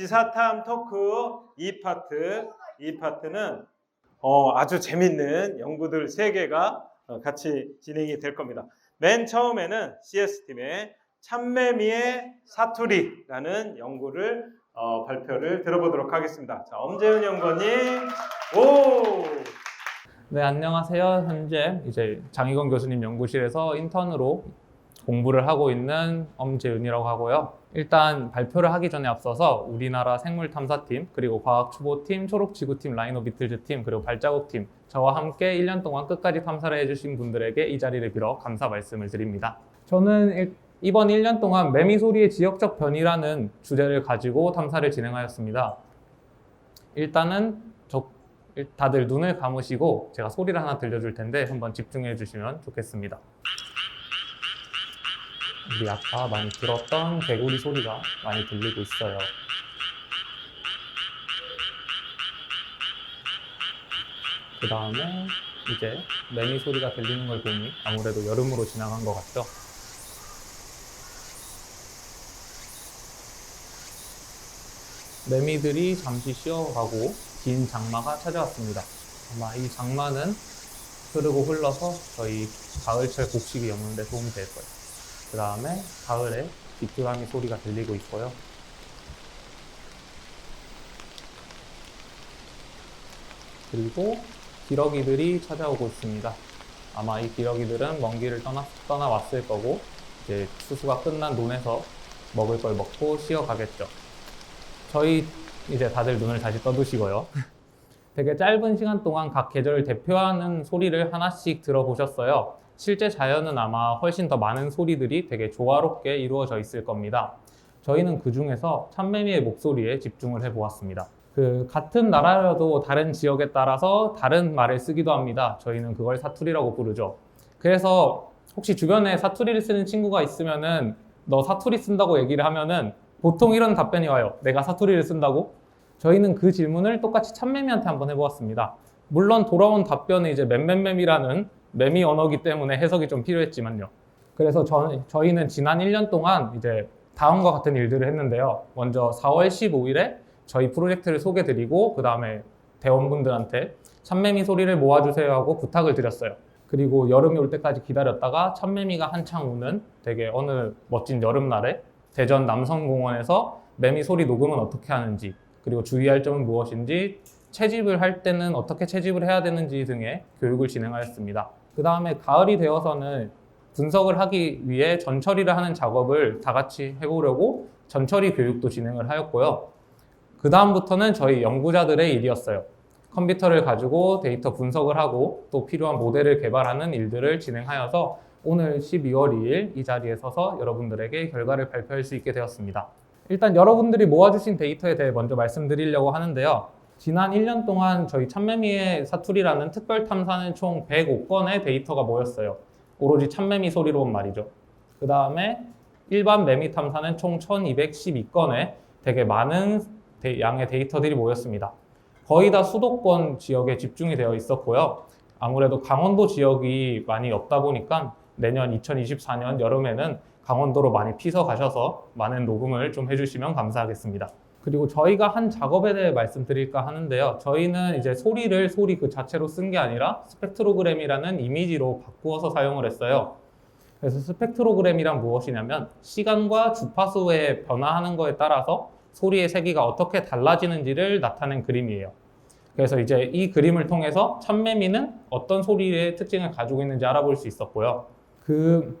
지사탐 토크 2파트. 2파트는 어, 아주 재밌는 연구들 3개가 같이 진행이 될 겁니다. 맨 처음에는 CS팀의 참매미의 사투리라는 연구를 어, 발표를 들어보도록 하겠습니다. 자, 엄재훈 연구원님, 오! 네, 안녕하세요. 현재 이제 장희건 교수님 연구실에서 인턴으로 공부를 하고 있는 엄재윤이라고 하고요. 일단 발표를 하기 전에 앞서서 우리나라 생물탐사팀, 그리고 과학추보팀, 초록지구팀, 라이노비틀즈팀, 그리고 발자국팀, 저와 함께 1년 동안 끝까지 탐사를 해주신 분들에게 이 자리를 빌어 감사 말씀을 드립니다. 저는 일- 이번 1년 동안 매미 소리의 지역적 변이라는 주제를 가지고 탐사를 진행하였습니다. 일단은 다들 눈을 감으시고 제가 소리를 하나 들려줄 텐데 한번 집중해 주시면 좋겠습니다. 우리 아까 많이 들었던 개구리 소리가 많이 들리고 있어요. 그 다음에 이제 매미 소리가 들리는 걸 보니 아무래도 여름으로 지나간 것 같죠? 매미들이 잠시 쉬어가고 긴 장마가 찾아왔습니다. 아마 이 장마는 흐르고 흘러서 저희 가을철 곡식이 엮는데 도움이 될 거예요. 그 다음에 가을에 귀뚜라미 소리가 들리고 있고요. 그리고 기러기들이 찾아오고 있습니다. 아마 이 기러기들은 먼 길을 떠나, 떠나왔을 거고 이제 추수가 끝난 논에서 먹을 걸 먹고 쉬어가겠죠. 저희 이제 다들 눈을 다시 떠두시고요. 되게 짧은 시간 동안 각 계절을 대표하는 소리를 하나씩 들어보셨어요. 실제 자연은 아마 훨씬 더 많은 소리들이 되게 조화롭게 이루어져 있을 겁니다. 저희는 그 중에서 참매미의 목소리에 집중을 해 보았습니다. 그 같은 나라여도 다른 지역에 따라서 다른 말을 쓰기도 합니다. 저희는 그걸 사투리라고 부르죠. 그래서 혹시 주변에 사투리를 쓰는 친구가 있으면은 너 사투리 쓴다고 얘기를 하면은 보통 이런 답변이 와요. 내가 사투리를 쓴다고? 저희는 그 질문을 똑같이 참매미한테 한번 해보았습니다. 물론 돌아온 답변은 이제 맴맴맴이라는 매미 언어기 때문에 해석이 좀 필요했지만요. 그래서 저, 저희는 지난 1년 동안 이제 다음과 같은 일들을 했는데요. 먼저 4월 15일에 저희 프로젝트를 소개드리고 그 다음에 대원분들한테 참매미 소리를 모아주세요 하고 부탁을 드렸어요. 그리고 여름이 올 때까지 기다렸다가 참매미가 한창 우는 되게 어느 멋진 여름날에 대전 남성공원에서 매미 소리 녹음은 어떻게 하는지 그리고 주의할 점은 무엇인지 채집을 할 때는 어떻게 채집을 해야 되는지 등의 교육을 진행하였습니다. 그 다음에 가을이 되어서는 분석을 하기 위해 전처리를 하는 작업을 다 같이 해보려고 전처리 교육도 진행을 하였고요. 그 다음부터는 저희 연구자들의 일이었어요. 컴퓨터를 가지고 데이터 분석을 하고 또 필요한 모델을 개발하는 일들을 진행하여서 오늘 12월 2일 이 자리에 서서 여러분들에게 결과를 발표할 수 있게 되었습니다. 일단 여러분들이 모아주신 데이터에 대해 먼저 말씀드리려고 하는데요. 지난 1년 동안 저희 참매미의 사투리라는 특별 탐사는 총 105건의 데이터가 모였어요. 오로지 참매미 소리로만 말이죠. 그 다음에 일반 매미 탐사는 총 1212건의 되게 많은 데- 양의 데이터들이 모였습니다. 거의 다 수도권 지역에 집중이 되어 있었고요. 아무래도 강원도 지역이 많이 없다 보니까 내년 2024년 여름에는 강원도로 많이 피서 가셔서 많은 녹음을 좀 해주시면 감사하겠습니다. 그리고 저희가 한 작업에 대해 말씀드릴까 하는데요. 저희는 이제 소리를 소리 그 자체로 쓴 게 아니라 스펙트로그램이라는 이미지로 바꾸어서 사용을 했어요. 그래서 스펙트로그램이란 무엇이냐면 시간과 주파수에 변화하는 거에 따라서 소리의 세기가 어떻게 달라지는지를 나타낸 그림이에요. 그래서 이제 이 그림을 통해서 참매미는 어떤 소리의 특징을 가지고 있는지 알아볼 수 있었고요. 그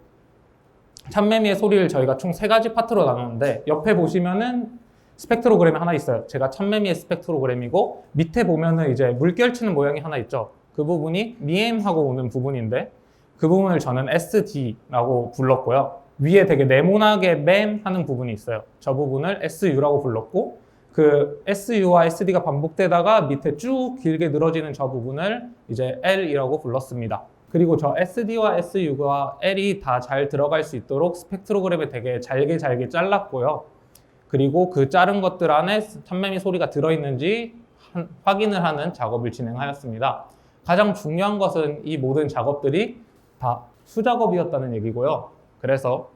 참매미의 소리를 저희가 총 세 가지 파트로 나눴는데 옆에 보시면은 스펙트로그램이 하나 있어요. 제가 참매미의 스펙트로그램이고 밑에 보면은 이제 물결 치는 모양이 하나 있죠. 그 부분이 미엠하고 오는 부분인데 그 부분을 저는 SD라고 불렀고요. 위에 되게 네모나게 맴 하는 부분이 있어요. 저 부분을 SU라고 불렀고 그 SU와 SD가 반복되다가 밑에 쭉 길게 늘어지는 저 부분을 이제 L이라고 불렀습니다. 그리고 저 SD와 SU가 L이 다 잘 들어갈 수 있도록 스펙트로그램에 되게 잘게 잘게 잘랐고요. 그리고 그 자른 것들 안에 참매미 소리가 들어있는지 한- 확인을 하는 작업을 진행하였습니다. 가장 중요한 것은 이 모든 작업들이 다 수작업이었다는 얘기고요. 그래서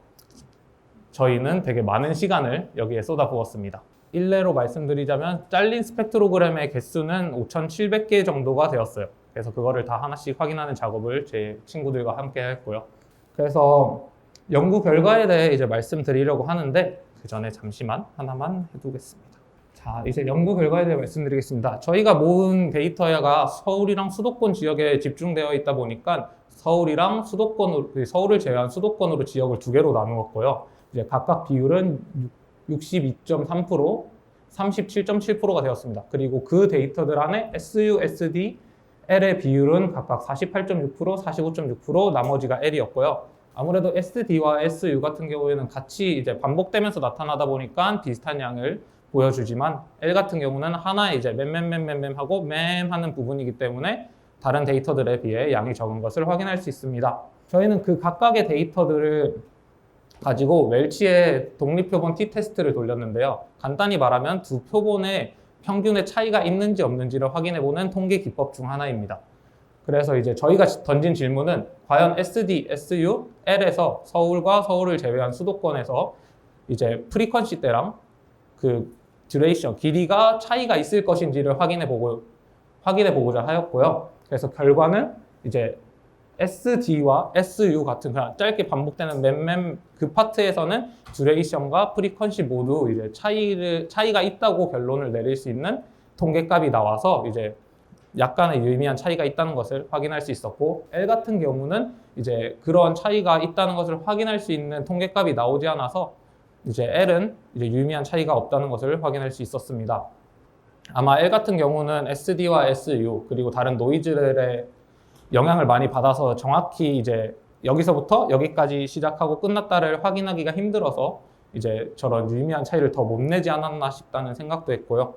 저희는 되게 많은 시간을 여기에 쏟아부었습니다. 일례로 말씀드리자면 잘린 스펙트로그램의 개수는 5,700개 정도가 되었어요. 그래서 그거를 다 하나씩 확인하는 작업을 제 친구들과 함께 했고요. 그래서 연구 결과에 대해 이제 말씀드리려고 하는데 그 전에 잠시만 하나만 해두겠습니다. 자, 이제 연구 결과에 대해 말씀드리겠습니다. 저희가 모은 데이터가 서울이랑 수도권 지역에 집중되어 있다 보니까 서울이랑 수도권으로 그 서울을 제외한 수도권으로 지역을 두 개로 나누었고요. 이제 각각 비율은 62.3%, 37.7%가 되었습니다. 그리고 그 데이터들 안에 SU, SD, L의 비율은 각각 48.6%, 45.6%, 나머지가 L이었고요. 아무래도 SD와 SU 같은 경우에는 같이 이제 반복되면서 나타나다 보니까 비슷한 양을 보여주지만 L 같은 경우는 하나에 이제 맴맴맴맴맴 하고 맴 하는 부분이기 때문에 다른 데이터들에 비해 양이 적은 것을 확인할 수 있습니다. 저희는 그 각각의 데이터들을 가지고 웰치의 독립표본 t-테스트를 돌렸는데요. 간단히 말하면 두 표본의 평균의 차이가 있는지 없는지를 확인해보는 통계 기법 중 하나입니다. 그래서 이제 저희가 던진 질문은 과연 SD, SU, L에서 서울과 서울을 제외한 수도권에서 이제 프리퀀시 때랑 그 듀레이션, 길이가 차이가 있을 것인지를 확인해 보고 확인해 보고자 하였고요. 그래서 결과는 이제 SD와 SU 같은 그냥 짧게 반복되는 맴맴 그 파트에서는 듀레이션과 프리퀀시 모두 이제 차이를 차이가 있다고 결론을 내릴 수 있는 통계값이 나와서 이제 약간의 유의미한 차이가 있다는 것을 확인할 수 있었고 L 같은 경우는 이제 그런 차이가 있다는 것을 확인할 수 있는 통계값이 나오지 않아서 이제 L은 이제 유의미한 차이가 없다는 것을 확인할 수 있었습니다. 아마 L 같은 경우는 SD와 SU 그리고 다른 노이즈들의 영향을 많이 받아서 정확히 이제 여기서부터 여기까지 시작하고 끝났다를 확인하기가 힘들어서 이제 저런 유의미한 차이를 더 못 내지 않았나 싶다는 생각도 했고요.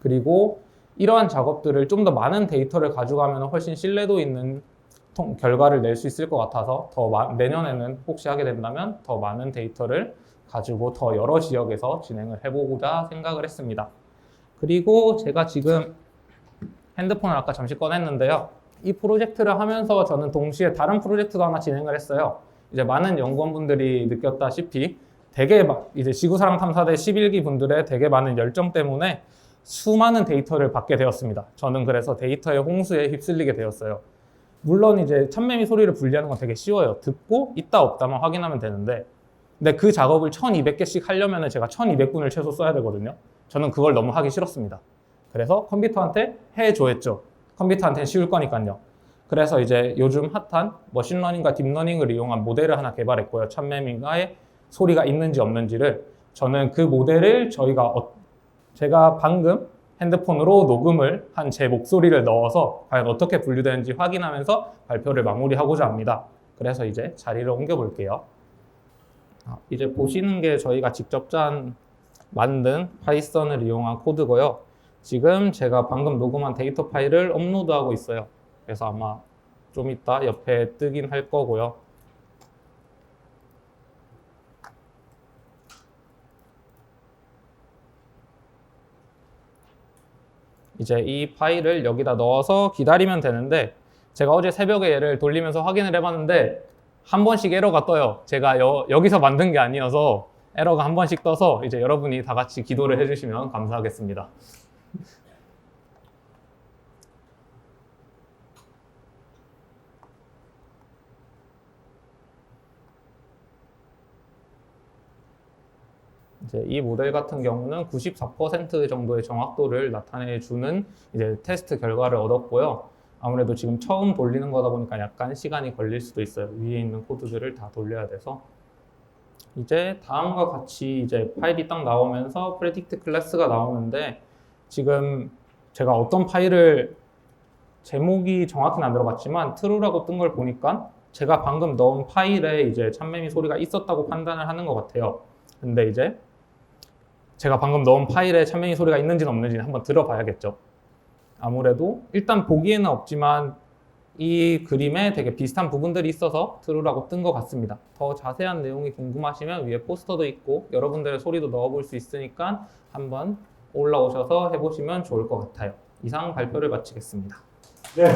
그리고 이러한 작업들을 좀 더 많은 데이터를 가져가면 훨씬 신뢰도 있는 통- 결과를 낼 수 있을 것 같아서 더 마- 내년에는 혹시 하게 된다면 더 많은 데이터를 가지고 더 여러 지역에서 진행을 해보고자 생각을 했습니다. 그리고 제가 지금 핸드폰을 아까 잠시 꺼냈는데요. 이 프로젝트를 하면서 저는 동시에 다른 프로젝트도 하나 진행을 했어요. 이제 많은 연구원분들이 느꼈다시피 되게 막 이제 지구사랑 탐사대 11기 분들의 되게 많은 열정 때문에 수많은 데이터를 받게 되었습니다. 저는 그래서 데이터의 홍수에 휩쓸리게 되었어요. 물론 이제 참매미 소리를 분리하는 건 되게 쉬워요. 듣고 있다 없다만 확인하면 되는데 근데 그 작업을 1200개씩 하려면 제가 1200분을 최소 써야 되거든요. 저는 그걸 너무 하기 싫었습니다. 그래서 컴퓨터한테 해줘 했죠. 컴퓨터한테는 쉬울 거니까요. 그래서 이제 요즘 핫한 머신러닝과 딥러닝을 이용한 모델을 하나 개발했고요. 참매미가의 소리가 있는지 없는지를 저는 그 모델을 저희가 어- 제가 방금 핸드폰으로 녹음을 한 제 목소리를 넣어서 과연 어떻게 분류되는지 확인하면서 발표를 마무리하고자 합니다. 그래서 이제 자리를 옮겨 볼게요. 아, 이제 보시는 게 저희가 직접 짠 만든 파이썬을 이용한 코드고요. 지금 제가 방금 녹음한 데이터 파일을 업로드하고 있어요. 그래서 아마 좀 이따 옆에 뜨긴 할 거고요. 이제 이 파일을 여기다 넣어서 기다리면 되는데 제가 어제 새벽에 얘를 돌리면서 확인을 해봤는데 한 번씩 에러가 떠요. 제가 여, 여기서 만든 게 아니어서 에러가 한 번씩 떠서 이제 여러분이 다 같이 기도를 해주시면 감사하겠습니다. 이제 이 모델 같은 경우는 94% 정도의 정확도를 나타내 주는 이제 테스트 결과를 얻었고요. 아무래도 지금 처음 돌리는 거다 보니까 약간 시간이 걸릴 수도 있어요. 위에 있는 코드들을 다 돌려야 돼서. 이제 다음과 같이 이제 파일이 딱 나오면서 predict 클래스가 나오는데 지금 제가 어떤 파일을 제목이 정확히는 안 들어갔지만 true라고 뜬 걸 보니까 제가 방금 넣은 파일에 이제 참매미 소리가 있었다고 판단을 하는 것 같아요. 근데 이제 제가 방금 넣은 파일에 참매미 소리가 있는지는 없는지는 한번 들어봐야겠죠. 아무래도 일단 보기에는 없지만 이 그림에 되게 비슷한 부분들이 있어서 true라고 뜬 것 같습니다. 더 자세한 내용이 궁금하시면 위에 포스터도 있고 여러분들의 소리도 넣어볼 수 있으니까 한번 올라오셔서 해보시면 좋을 것 같아요. 이상 발표를 마치겠습니다. 네,